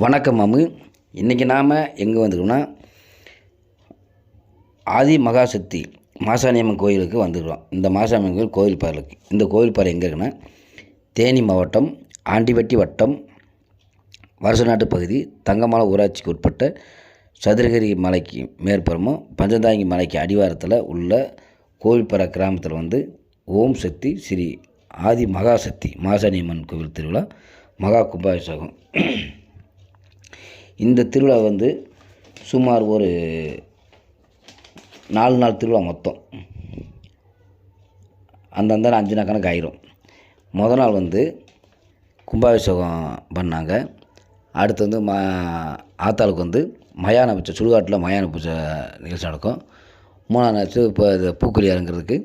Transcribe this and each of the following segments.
வணக்கம் மாமு. இன்றைக்கி நாம் எங்கே வந்திருக்கோம்னா ஆதி மகாசக்தி மாசாணியம்மன் கோயிலுக்கு வந்துருக்கோம் இந்த மாசாணியம்மன் கோயில் கோயில் பாறைக்கு இந்த கோயில் பாறை எங்கே இருக்குன்னா தேனி மாவட்டம் ஆண்டிவட்டி வட்டம் வருஷநாட்டு பகுதி தங்கமலை ஊராட்சிக்கு உட்பட்ட சதுரகிரி மலைக்கு மேற்புறமும் பஞ்சதாங்கி மலைக்கு அடிவாரத்தில் உள்ள கோவில்பறை கிராமத்தில் வந்து ஓம் சக்தி ஸ்ரீ ஆதி மகாசக்தி மாசாணியம்மன் கோவில் திருவிழா மகா கும்பாபிஷேகம். இந்த திருவிழா வந்து சுமார் ஒரு நாலு நாள் திருவிழா மொத்தம். அந்தந்த அஞ்சு நாள் கணக்கு ஆயிரும் முத நாள் வந்து கும்பாபிஷேகம் பண்ணாங்க. அடுத்து வந்து மா ஆத்தாளுக்கு வந்து மயான பூஜை சுடுகாட்டில் மயான பூஜை நிகழ்ச்சி நடக்கும். மூணாம் நாள் இப்போ இது பூக்குழி இறங்குறதுக்கு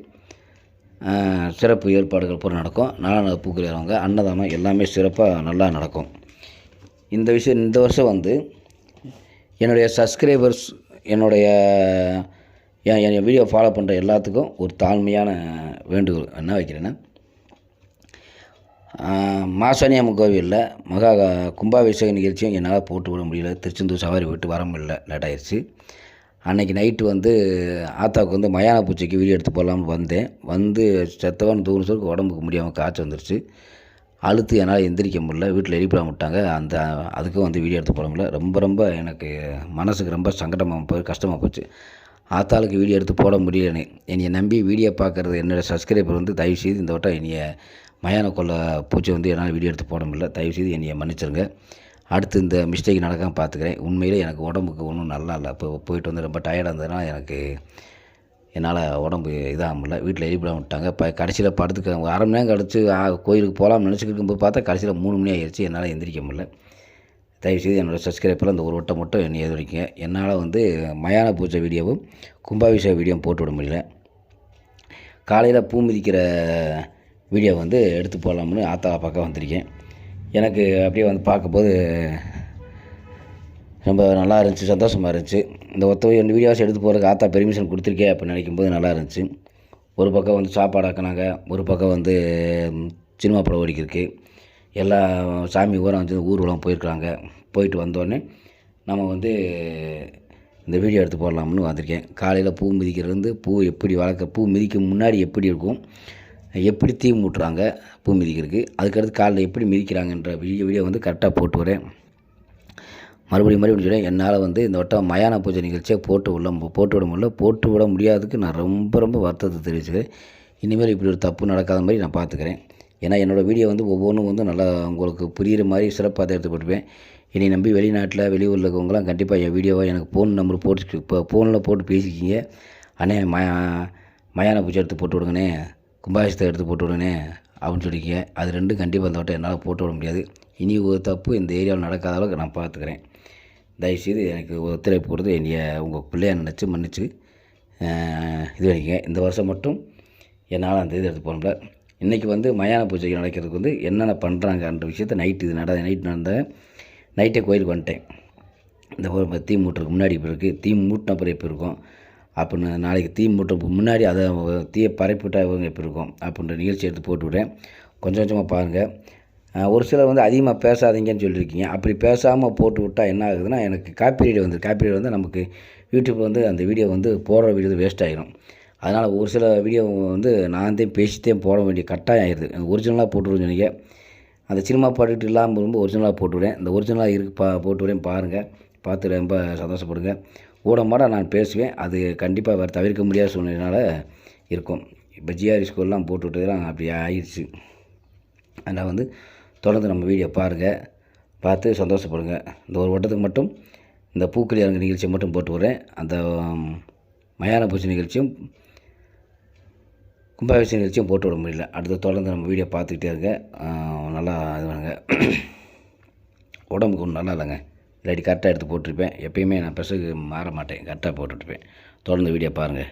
சிறப்பு ஏற்பாடுகள் பூரா நடக்கும். நாலாம் நாள் பூக்குழி இறங்க அன்னதானம் எல்லாமே சிறப்பாக நல்லா நடக்கும். இந்த விஷயம் இந்த வருஷம் வந்து என்னுடைய சப்ஸ்கிரைபர்ஸ் என்னுடைய என் என் வீடியோ ஃபாலோ பண்ணுற எல்லாத்துக்கும் ஒரு தாழ்மையான வேண்டுகோள் என்ன வைக்கிறேன்னா மாசாணியம்மன் கோவிலில் மகா கும்பாபிஷேக நிகழ்ச்சியும் என்னால் போட்டு விட முடியல. திருச்செந்தூர் சவாரி விட்டு வர முடியல. லேட் ஆயிடுச்சு அன்னைக்கு நைட்டு வந்து ஆத்தாவுக்கு வந்து மயான பூஜைக்கு வீடியோ எடுத்து போடலாம்னு வந்தேன். வந்து செத்தவன் தூணு சொல்லுக்கு உடம்புக்கு முடியாமல் காய்ச்சல் வந்துருச்சு. அழுத்து என்னால் எந்திரிக்க முடியல. வீட்டில் எழுப்பிட விட்டாங்க. அந்த அதுக்கும் வந்து வீடியோ எடுத்து போட முடியல ரொம்ப ரொம்ப எனக்கு மனசுக்கு ரொம்ப சங்கடமாக போய் கஷ்டமாக போச்சு. ஆத்தாளுக்கு வீடியோ எடுத்து போட முடியலன்னு என்னையை நம்பி வீடியோ பார்க்குறது என்னோடய சப்ஸ்கிரைபர் வந்து தயவுசெய்து இந்த வட்டம் என்னைய மயான கொள்ள பூச்சி வந்து என்னால் வீடியோ எடுத்து போட முடியல. தயவுசெய்து என்னையை மன்னிச்சிருங்க. அடுத்து இந்த மிஸ்டேக் நடக்காமல் பார்த்துக்கிறேன். உண்மையிலே எனக்கு உடம்புக்கு ஒன்றும் நல்லா இல்லை. இப்போ போயிட்டு வந்து ரொம்ப டயர்டாக இருந்ததுனால எனக்கு என்னால் உடம்பு இதாக முடியல வீட்டில் எழுப்பிட விட்டாங்க. இப்போ கடைசியில் படுத்துக்க அரை மணி நேரம் கழிச்சு கோயிலுக்கு போகலாம்னு நினச்சிக்கிட்டு இருக்கும்போது பார்த்தா கடைசியில் மூணு மணி ஆகிடுச்சு. என்னால் எந்திரிக்க முடியல. தயவுசெய்து என்னோடய சப்ஸ்கிரைபரில் அந்த ஒரு வட்டம் மட்டும் என்னை எதிர்க்கிங்க என்னால் வந்து மயான பூஜை வீடியோவும் கும்பாபிஷேக வீடியோவும் போட்டு விட முடியல. காலையில் பூ மிதிக்கிற வீடியோ வந்து எடுத்து போடலாம்னு ஆத்தாளை பக்கம் வந்திருக்கேன். எனக்கு அப்படியே வந்து பார்க்கும்போது ரொம்ப நல்லா இருந்துச்சு சந்தோஷமாக இருந்துச்சு. இந்த ஒத்த ரெண்டு வீடியோஸ் எடுத்து போகிறதுக்கு ஆத்தா பெர்மிஷன் கொடுத்துருக்கே அப்படின்னு நினைக்கும்போது நல்லா இருந்துச்சு. ஒரு பக்கம் வந்து சாப்பாடு ஆக்கினாங்க ஒரு பக்கம் வந்து சினிமா படம் ஓடிக்கிருக்கு. எல்லா சாமி ஊரம் வந்து ஊர்வலம் போயிருக்கிறாங்க போயிட்டு வந்தோடனே நம்ம வந்து இந்த வீடியோ எடுத்து போடலாம்னு வந்திருக்கேன். காலையில் பூ மிதிக்கிறது பூ எப்படி வளர்க்க பூ மிதிக்க முன்னாடி எப்படி இருக்கும் எப்படி தீ மூட்டுறாங்க பூ மிதிக்கிறதுக்கு. அதுக்கடுத்து காலையில் எப்படி மிதிக்கிறாங்கன்ற வீடியோ வீடியோ வந்து கரெக்டாக போட்டு வரேன். மறுபடியும் மறுபடியும் சொல்கிறேன் என்னால் வந்து இந்த வட்டம் மயான பூஜை நிகழ்ச்சியை போட்டு விட போட்டு விட முடியல. போட்டு விட முடியாததுக்கு நான் ரொம்ப ரொம்ப வருத்தத்தை தெரிவிச்சுக்கிறேன். இனிமேல் இப்படி ஒரு தப்பு நடக்காத மாதிரி நான் பார்த்துக்கிறேன். ஏன்னா என்னோடய வீடியோ வந்து ஒவ்வொன்றும் வந்து நல்லா உங்களுக்கு புரிகிற மாதிரி சிறப்பாக தான் எடுத்து போட்டுப்பேன் இனி நம்பி வெளிநாட்டில் வெளியூரில் இருக்கவங்களாம் கண்டிப்பாக என் வீடியோவை எனக்கு ஃபோன் நம்பர் போட்டு இப்போ ஃபோனில் போட்டு பேசிக்கிங்க. அண்ணே மயா மயான பூஜை எடுத்து போட்டு விடுங்கண்ணே. கும்பாபிஷத்தை எடுத்து போட்டு விடுங்கண்ணே. அப்படின்னு சொல்லிக்கிங்க. அது ரெண்டும் கண்டிப்பாக அந்த வட்டம் என்னால் போட்டு விட முடியாது. இனி ஒரு தப்பு இந்த ஏரியாவில் நடக்காத அளவுக்கு நான் பார்த்துக்கிறேன். தயவுசெய்து எனக்கு ஒத்துழைப்பு கொடுத்து என்னைய உங்கள் பிள்ளைய நினச்சி மன்னிச்சு இது பண்ணிக்கங்க. இந்த வருஷம் மட்டும் என்னால் அந்த இது எடுத்து போக முடியல. இன்றைக்கி வந்து மயான பூஜை நடக்கிறதுக்கு வந்து என்னென்ன பண்ணுறாங்கன்ற விஷயத்த நைட்டு இது நட நைட் நடந்த நைட்டே கோயிலுக்கு வந்துட்டேன். இந்த ஒரு தீ மூட்டுறதுக்கு முன்னாடி இப்போ இருக்குது தீ மூட்டின அப்புறம் இப்போ இருக்கும். அப்படின்னு நாளைக்கு தீ மூட்டுறதுக்கு முன்னாடி அதை தீயை பரப்பிவிட்டா இவங்க எப்படி இருக்கும். அப்படின்ற நிகழ்ச்சி எடுத்து போட்டு விட்டேன். கொஞ்சம் கொஞ்சமாக பாருங்கள் ஒரு சிலர் வந்து அதிகமாக பேசாதீங்கன்னு சொல்லியிருக்கீங்க. அப்படி பேசாமல் போட்டு விட்டால் என்ன ஆகுதுன்னா எனக்கு காப்பிரைட் வந்து காப்பிரைட் வந்து நமக்கு யூடியூப் வந்து அந்த வீடியோ வந்து போடுற வீடியோ வேஸ்ட் ஆகிடும் அதனால் ஒரு சில வீடியோ வந்து நான் தான் பேசித்தேன் போட வேண்டிய கட்டாயம் ஆயிடுது. ஒரிஜினலாக போட்டுருன்னு சொன்னீங்க. அந்த சினிமா பாட்டுட்டு இல்லாமல் ரொம்ப ஒரிஜினலாக போட்டுவிடுவேன் இந்த ஒரிஜினலாக இருக்கு பா போட்டுவிடேன் பாருங்கள் பார்த்து ரொம்ப சந்தோஷப்படுங்க. ஊடமாட நான் பேசுவேன். அது கண்டிப்பாக வேறு தவிர்க்க முடியாத சூழ்நிலையினால் இருக்கும். இப்போ ஜிஆர்இ ஸ்கூல்லாம் போட்டு விட்டதெல்லாம் அப்படி ஆயிடுச்சு. அதனால் வந்து தொடர்ந்து நம்ம வீடியோ பாருங்கள் பார்த்து சந்தோஷப்படுங்க. இந்த ஒரு வட்டத்துக்கு மட்டும் இந்த பூக்களி அரங்கு நிகழ்ச்சியை மட்டும் போட்டு வரேன் அந்த மயான பூச்சி நிகழ்ச்சியும் கும்பாபிஷேக நிகழ்ச்சியும் போட்டு விட முடியல. அடுத்து தொடர்ந்து நம்ம வீடியோ பார்த்துக்கிட்டே இருங்க. நல்லா இது பண்ணுங்க. உடம்புக்கு ஒன்றும் நல்லா இல்லைங்க. இல்லாட்டி கரெக்டாக எடுத்து போட்டிருப்பேன். எப்பயுமே நான் பெருசுக்கு மாற மாட்டேன். கரெக்டாக போட்டுட்ருப்பேன் தொடர்ந்து வீடியோ பாருங்கள்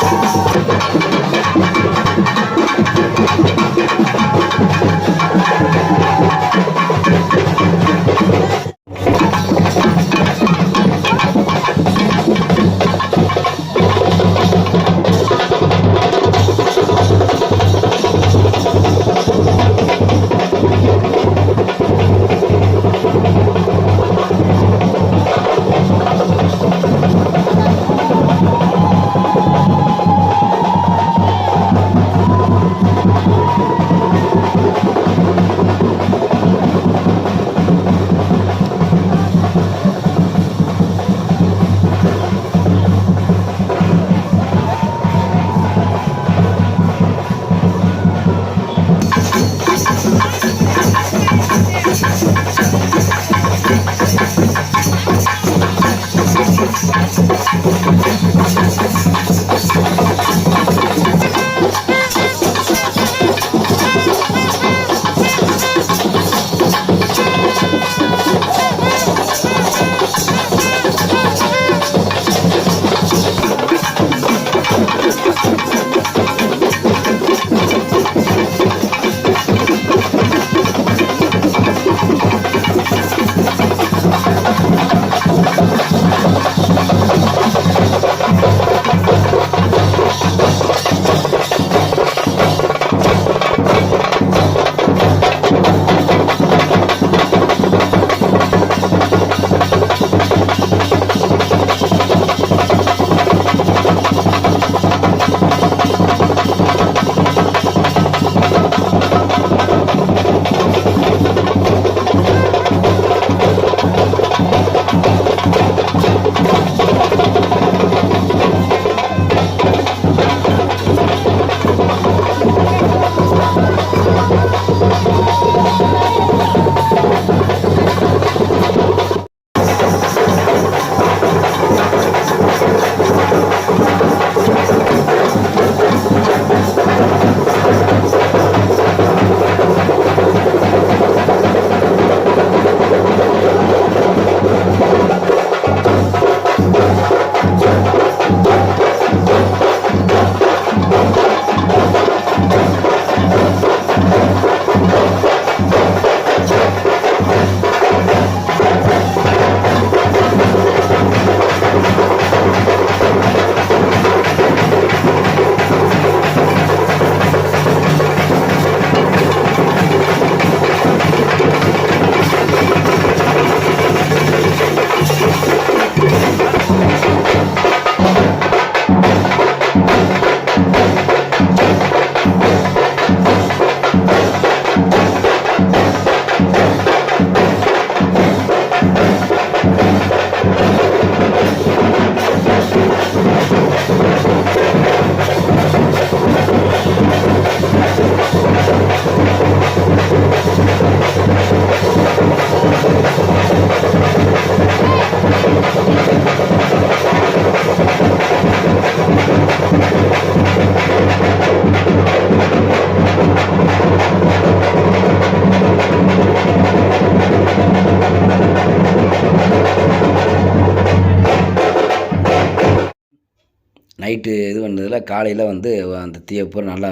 நைட்டு இது பண்ணதில் காலையில் வந்து அந்த தீயை பூரா நல்லா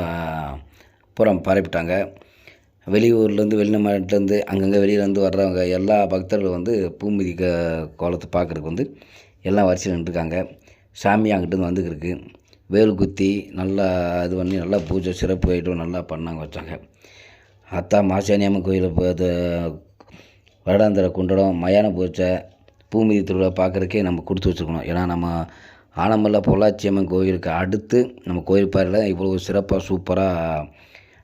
பூரா பரப்பிட்டாங்க. வெளியூர்லேருந்து வெளிநாட்டிலேருந்து அங்கங்கே வெளியிலேருந்து வர்றவங்க எல்லா பக்தர்களும் வந்து பூமிதி க கோலத்தை பார்க்குறதுக்கு வந்து எல்லாம் வரிசையில் நின்றுருக்காங்க. சாமி அங்கிட்டேருந்து வந்துக்கிருக்கு வேல் குத்தி நல்லா இது பண்ணி நல்லா பூஜை சிறப்பு ஐட்டம் நல்லா பண்ணாங்க வச்சாங்க. அத்தா மாசாணியம்மன் கோயில் அது வருடாந்திர கொண்டாடம் மயான பூஜை பூமிதி திருவிழா பார்க்குறக்கே நம்ம கொடுத்து வச்சுருக்கணும். ஏன்னா நம்ம ஆனமல்ல பொள்ளாச்சி அம்மன் கோயிலுக்கு அடுத்து நம்ம கோயில் பாறையில் இவ்வளோ சிறப்பாக சூப்பராக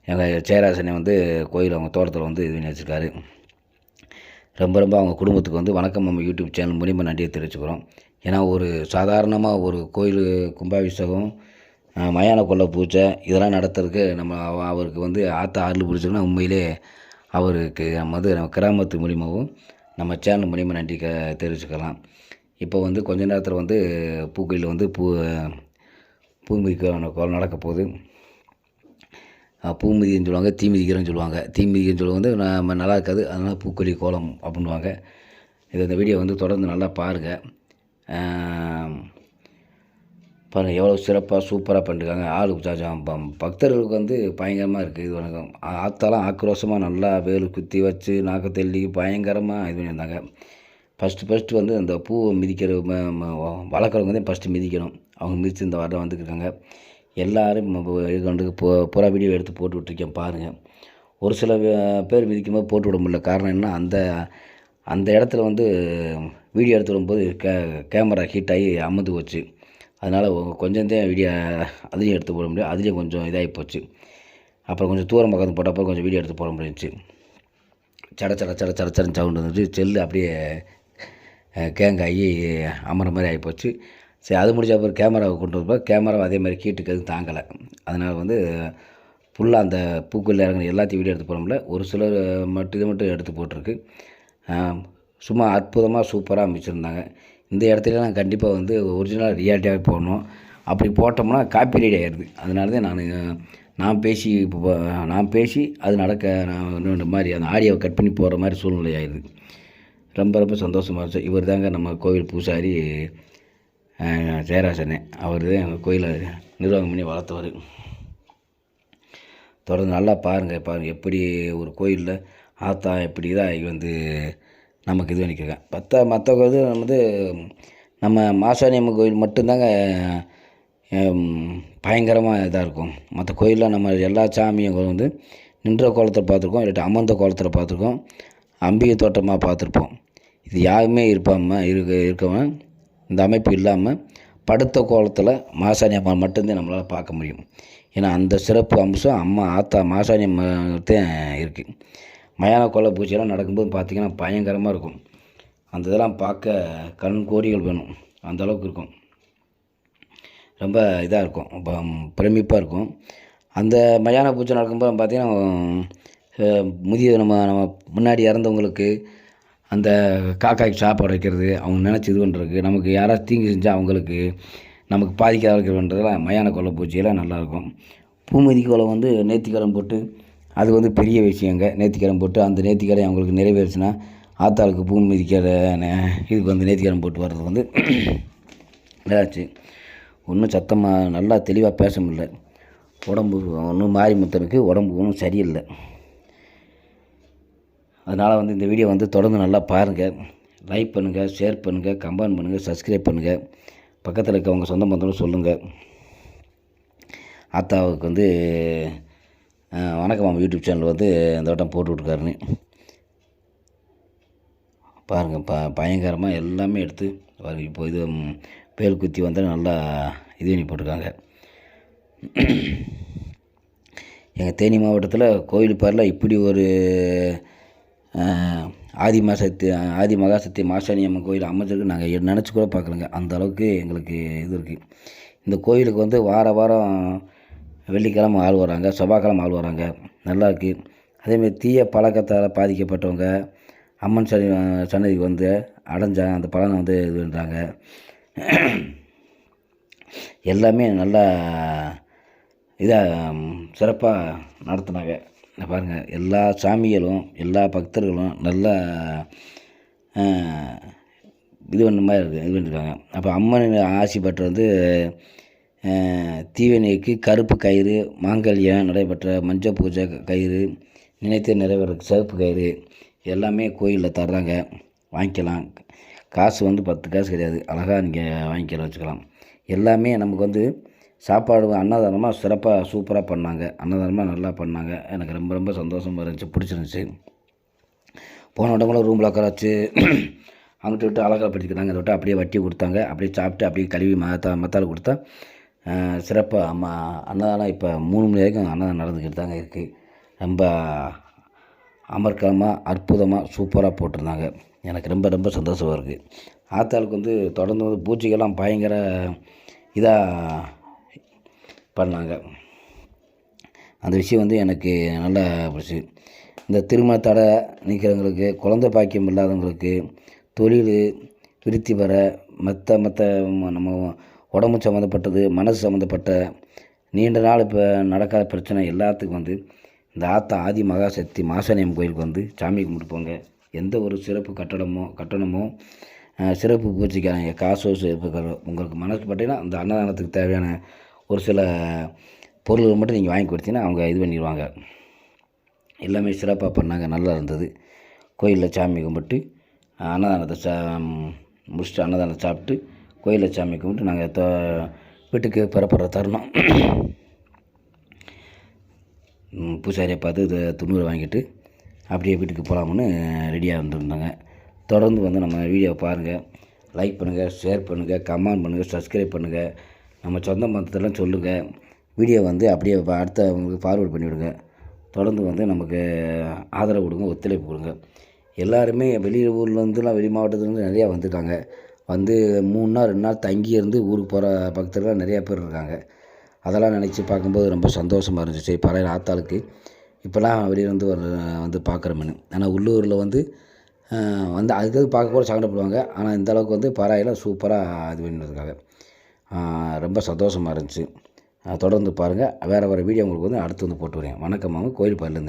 எங்கள் சேராசனை வந்து கோயில் அவங்க தோட்டத்தில் வந்து இது பண்ணி வச்சுருக்காரு. ரொம்ப ரொம்ப அவங்க குடும்பத்துக்கு வந்து வணக்கம் நம்ம யூடியூப் சேனல் மூலிமா நன்றியை தெரிவிச்சுக்கிறோம். ஏன்னா ஒரு சாதாரணமாக ஒரு கோயில் கும்பாபிஷேகம் மயான கொள்ளை பூஜை இதெல்லாம் நடத்துறதுக்கு நம்ம அவ- அவருக்கு வந்து ஆற்ற ஆறு பிடிச்சோம்னா உண்மையிலே அவருக்கு நம்ம வந்து நம்ம கிராமத்து மூலிமாவும் நம்ம சேனல் மூலிமா நன்றி க தெரிவிச்சுக்கலாம். இப்போ வந்து கொஞ்ச நேரத்தில் வந்து பூக்கையில் வந்து பூ பூமிக்கு நடக்க போகுது. அஹ் பூ மிதின்னு சொல்லுவாங்க தீ மிதிக்கிறேன்னு சொல்லுவாங்க. தீ மிதிக்கிறேன்னு சொல்லுவாங்க வந்து நம்ம நல்லா இருக்காது அதனால் பூக்கொல்லி கோலம் அப்படின்வாங்க இது இந்த வீடியோ வந்து தொடர்ந்து நல்லா பாருங்கள் பாருங்கள் எவ்வளோ சிறப்பாக சூப்பராக பண்ணிருக்காங்க. ஆளு பக்தர்களுக்கு வந்து பயங்கரமாக இருக்குது இது வணக்கம் ஆத்தாலாம் ஆக்ரோஷமாக நல்லா வேலு குத்தி வச்சு நாக்கத்தள்ளி பயங்கரமாக இது பண்ணியிருந்தாங்க. ஃபஸ்ட்டு ஃபஸ்ட்டு வந்து அந்த பூவை மிதிக்கிற வளர்க்குறவங்க தான் ஃபஸ்ட்டு மிதிக்கணும். அவங்க மிதித்து இந்த வாரம் வந்துருக்காங்க எல்லோரும் கொண்டு போ புறா வீடியோ எடுத்து போட்டு விட்ருக்கேன் பாருங்கள் ஒரு சில பேர் மிதிக்கும்போது போட்டு விட முடியல. காரணம் என்ன அந்த அந்த இடத்துல வந்து வீடியோ எடுத்து வரும்போது கே கேமரா ஹீட் ஆகி அமர்ந்து போச்சு. அதனால் கொஞ்சம் தான் வீடியோ அதுலேயும் எடுத்து போட முடியும். அதுலேயும் கொஞ்சம் இதாகி போச்சு. அப்புறம் கொஞ்சம் தூரம் பக்கத்து போட்டப்போ கொஞ்சம் வீடியோ எடுத்து போட முடிஞ்சிச்சு. சட சட சட சட சட சவுண்டு வந்துட்டு செல்லு அப்படியே கேங் ஆகி அமர மாதிரி ஆகிப்போச்சு சரி அது முடிஞ்ச அப்புறம் கேமராவை கொண்டு வரப்போ கேமராவை அதே மாதிரி கீட்டுக்கு எதுவும் தாங்கலை. அதனால் வந்து ஃபுல்லாக அந்த பூக்கள் இறங்கின எல்லாத்தையும் வீடியோ எடுத்து போட முடியல ஒரு சிலர் மட்டும் இது மட்டும் எடுத்து போட்டிருக்கு. சும்மா அற்புதமாக சூப்பராக அமைச்சிருந்தாங்க. இந்த இடத்துலலாம் கண்டிப்பாக வந்து ஒரிஜினல் ரியாலிட்டியாக போடணும். அப்படி போட்டோம்னா காப்பி ரைட் ஆகிடுது அதனால தான் நான் நான் பேசி இப்போ நான் பேசி அது நடக்க நான் இந்த மாதிரி அந்த ஆடியோவை கட் பண்ணி போகிற மாதிரி சூழ்நிலை ஆயிடுது ரொம்ப ரொம்ப சந்தோஷமாக இருந்துச்சு. இவர் தாங்க நம்ம கோவில் பூசாரி அஹ், அவர் தான் எங்கள் கோயிலை நிர்வாகம் பண்ணி வளர்த்தவர். தொடர்ந்து நல்லா பாருங்கள் பாருங்கள் எப்படி ஒரு கோயிலில் ஆத்தா எப்படி இதாகி வந்து நமக்கு இது பண்ணிக்கிறேன் மற்ற மற்ற இது வந்து நம்ம மாசாணியம்மன் கோயில் மட்டும்தாங்க பயங்கரமாக இதாக இருக்கும். மற்ற கோயிலில் நம்ம எல்லா சாமியும் வந்து நின்ற கோலத்தில் பார்த்துருக்கோம் இல்லாட்டி அமர்ந்த கோலத்தில் பார்த்துருக்கோம் அம்பிகை தோட்டமாக பார்த்துருப்போம். இது யாருமே இருப்பாம இருக்க இருக்கவன் இந்த அமைப்பு இல்லாமல் படுத்த கோலத்தில் மாசாணி அம்மா மட்டும்தான் நம்மளால் பார்க்க முடியும். ஏன்னா அந்த சிறப்பு அம்சம் அம்மா ஆத்தா மாசாணி தான் இருக்குது மயான கொலை பூஜையெல்லாம் நடக்கும்போது பார்த்திங்கன்னா பயங்கரமாக இருக்கும். அந்த இதெல்லாம் பார்க்க கண் கோடிகள் வேணும். அந்த அளவுக்கு இருக்கும். ரொம்ப இதாக இருக்கும். பிரமிப்பாக இருக்கும். அந்த மயான பூஜை நடக்கும்போது பார்த்திங்கன்னா முதிய நம்ம நம்ம முன்னாடி இறந்தவங்களுக்கு அந்த காக்காய்க்கு சாப்பாடு வைக்கிறது அவங்க நினச்சி இது பண்ணுறதுக்கு நமக்கு யாராவது தீங்கு செஞ்சால் அவங்களுக்கு நமக்கு பாதிக்காத இருக்கிறதுலாம் மயான கொலை பூச்சியெல்லாம் நல்லாயிருக்கும். பூமதி கொலை வந்து நேர்த்திக்கடன் போட்டு அது வந்து பெரிய விஷயங்க நேர்த்திக்கடன் போட்டு அந்த நேர்த்திக்கடன் அவங்களுக்கு நிறைவேறுச்சுன்னா ஆத்தாளுக்கு பூ மிதிக்கிற இதுக்கு வந்து நேர்த்திக்கடன் போட்டு வர்றது வந்து இதாச்சு. ஒன்றும் சத்தமாக நல்லா தெளிவாக பேச முடியல. உடம்பு ஒன்றும் மாறி முத்தனுக்கு உடம்பு ஒன்றும் சரியில்லை. அதனால் வந்து இந்த வீடியோ வந்து தொடர்ந்து நல்லா பாருங்கள் லைக் பண்ணுங்கள் ஷேர் பண்ணுங்கள் கமெண்ட் பண்ணுங்கள் சப்ஸ்கிரைப் பண்ணுங்கள் பக்கத்தில் இருக்கவங்க சொந்த பந்தங்களும் சொல்லுங்கள் ஆத்தாவுக்கு வந்து வணக்கம் மாமா யூடியூப் சேனல் வந்து இந்த வட்டம் போட்டு விட்ருக்காருன்னு பாருங்கள் ப பயங்கரமாக எல்லாமே எடுத்து பாருங்கள் இப்போ இது பேல் குத்தி வந்தால் நல்லா இது பண்ணி போட்டிருக்காங்க. எங்கள் தேனி மாவட்டத்தில் கோயில் பேரில் இப்படி ஒரு ஆதி மாசக்தி ஆதி மகாசக்தி மாசாணி அம்மன் கோயில் அமைச்சிருக்கு நாங்கள் நினச்சி கூட பார்க்கலங்க. அந்த அளவுக்கு எங்களுக்கு இது இருக்குது இந்த கோயிலுக்கு வந்து வார வாரம் வெள்ளிக்கிழமை ஆள் வராங்க செவ்வாய்க்கிழமை ஆள் வராங்க. நல்லா இருக்குது அதேமாதிரி தீய பழக்கத்தால் பாதிக்கப்பட்டவங்க அம்மன் சன்னி சன்னதிக்கு வந்து அடைஞ்சா அந்த பலனை வந்து இது பண்ணுறாங்க எல்லாமே நல்லா இதாக சிறப்பாக நடத்துனாங்க. இந்த பாருங்கள் எல்லா சாமிகளும் எல்லா பக்தர்களும் நல்லா இது பண்ண மாதிரி இருக்குது இது பண்ணியிருக்காங்க அப்போ அம்மன் ஆசி வந்து தீவினைக்கு கருப்பு கயிறு மாங்கல்யம் நடைபெற்ற மஞ்சள் பூஜை கயிறு நினைத்து நிறைவேற சிவப்பு கயிறு எல்லாமே கோயிலில் தர்றாங்க. வாங்கிக்கலாம். காசு வந்து பத்து காசு கிடையாது. அழகாக நீங்கள் வாங்கிக்கலாம் வச்சுக்கலாம். எல்லாமே நமக்கு வந்து சாப்பாடு அன்னதானமாக சிறப்பாக சூப்பராக பண்ணாங்க. அன்னதானமாக நல்லா பண்ணாங்க. எனக்கு ரொம்ப ரொம்ப சந்தோஷமாக இருந்துச்சு பிடிச்சிருந்துச்சி. போன இடங்களும் ரூமில் உட்கார வச்சு அங்கிட்டு விட்டு படிச்சுக்கிறாங்க அதை விட்டு அப்படியே வட்டி கொடுத்தாங்க. அப்படியே சாப்பிட்டு அப்படியே கழுவி மத்த மத்தால் கொடுத்தா சிறப்பாக அம்மா அன்னதானம் இப்போ மூணு மணி வரைக்கும் அன்னதானம் நடந்துக்கிட்டு தாங்க இருக்குது ரொம்ப அமர்க்கலமாக அற்புதமாக சூப்பராக போட்டிருந்தாங்க. எனக்கு ரொம்ப ரொம்ப சந்தோஷமாக இருக்குது ஆத்தாளுக்கு வந்து தொடர்ந்து வந்து பூஜைகள்லாம் பயங்கர இதாக பண்ணாங்க. அந்த விஷயம் வந்து எனக்கு நல்லா பிடிச்சி இந்த திருமண தடை நிற்கிறவங்களுக்கு குழந்தை பாக்கியம் இல்லாதவங்களுக்கு தொழில் விருத்தி பெற மற்ற மற்ற நம்ம உடம்பு சம்மந்தப்பட்டது மனசு சம்மந்தப்பட்ட நீண்ட நாள் இப்போ நடக்காத பிரச்சனை எல்லாத்துக்கும் வந்து இந்த ஆத்தா ஆதி மகாசக்தி மாசனியம் கோயிலுக்கு வந்து சாமி கும்பிட்டு போங்க. எந்த ஒரு சிறப்பு கட்டடமோ கட்டணமோ சிறப்பு பூஜைக்கான காசோ சிறப்பு உங்களுக்கு மனசு பட்டீங்கன்னா அந்த அன்னதானத்துக்கு தேவையான ஒரு சில பொருள்கள் மட்டும் நீங்கள் வாங்கி கொடுத்தீங்கன்னா அவங்க இது பண்ணிடுவாங்க. எல்லாமே சிறப்பாக பண்ணாங்க நல்லா இருந்தது. கோயிலில் சாமி கும்பிட்டு அன்னதானத்தை சா முடிச்சுட்டு அன்னதானம் சாப்பிட்டு கோயிலில் சாமி கும்பிட்டு நாங்கள் தோ வீட்டுக்கு புறப்படுற தருணம். பூசாரியை பார்த்து இது துண்ணூறு வாங்கிட்டு அப்படியே வீட்டுக்கு போகலாம்னு ரெடியாக வந்துருந்தாங்க. தொடர்ந்து வந்து நம்ம வீடியோவை பாருங்கள் லைக் பண்ணுங்கள் ஷேர் பண்ணுங்கள் கமெண்ட் பண்ணுங்கள் சப்ஸ்கிரைப் பண்ணுங்கள் நம்ம சொந்த மந்தத்தெல்லாம் சொல்லுங்கள் வீடியோ வந்து அப்படியே அடுத்த அடுத்தவங்களுக்கு ஃபார்வர்ட் பண்ணிவிடுங்க. தொடர்ந்து வந்து நமக்கு ஆதரவு கொடுங்க ஒத்துழைப்பு கொடுங்க. எல்லாருமே வெளி ஊர்லேருந்துலாம் வெளி மாவட்டத்துலேருந்து நிறையா வந்திருக்காங்க வந்து மூணு நாள் ரெண்டு நாள் தங்கி இருந்து ஊருக்கு போகிற பக்தர்கள்லாம் நிறையா பேர் இருக்காங்க. அதெல்லாம் நினச்சி பார்க்கும்போது ரொம்ப சந்தோஷமாக இருந்துச்சு. சரி பழைய ஆத்தாளுக்கு இப்போலாம் வெளியிலேருந்து வர வந்து பார்க்குறோம்னு. ஆனால் உள்ளூரில் வந்து வந்து அதுக்கு பார்க்க கூட சங்கடப்படுவாங்க ஆனால் இந்த அளவுக்கு வந்து பறவைலாம் சூப்பராக இது பண்ணிருக்காங்க ரொம்ப சந்தோஷமாக இருந்துச்சு. தொடர்ந்து பாருங்கள் வேறு வேறு வீடியோ உங்களுக்கு வந்து அடுத்து வந்து போட்டு வரேன். வணக்கம் மாமா. கோயில் பாரிலேருந்து